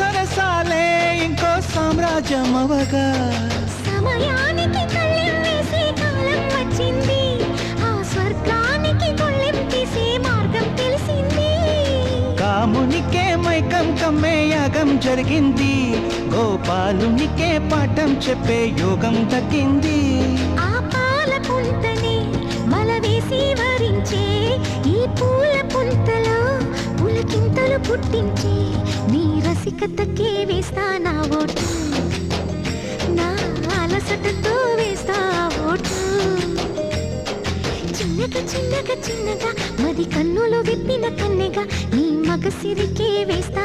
సరసాలే ఇంకో సామ్రాజ్యం అవగా. సమయానికి కళ్ళెం వేసే కాలం వచ్చింది. ఆ స్వర్గానికి గొళ్ళెం తీసే మార్గం తెలిసింది. కామునికే మైకం కమ్మే యాగం జరిగింది. గోపాలునికే పాఠం చెప్పే యోగం దక్కింది ఆ పాల పుంతని మల వేసి వరించే ఈ పూల పుంతలో పులకింతలు పుట్టించే నీ వేస్తా నా ఓటు నా అలసటతో వేస్తా ఓటు చిన్నగా చిన్నగా చిన్నగా మది కన్నులు విప్పిన కన్నెగా నీ మగసిరికే వేస్తా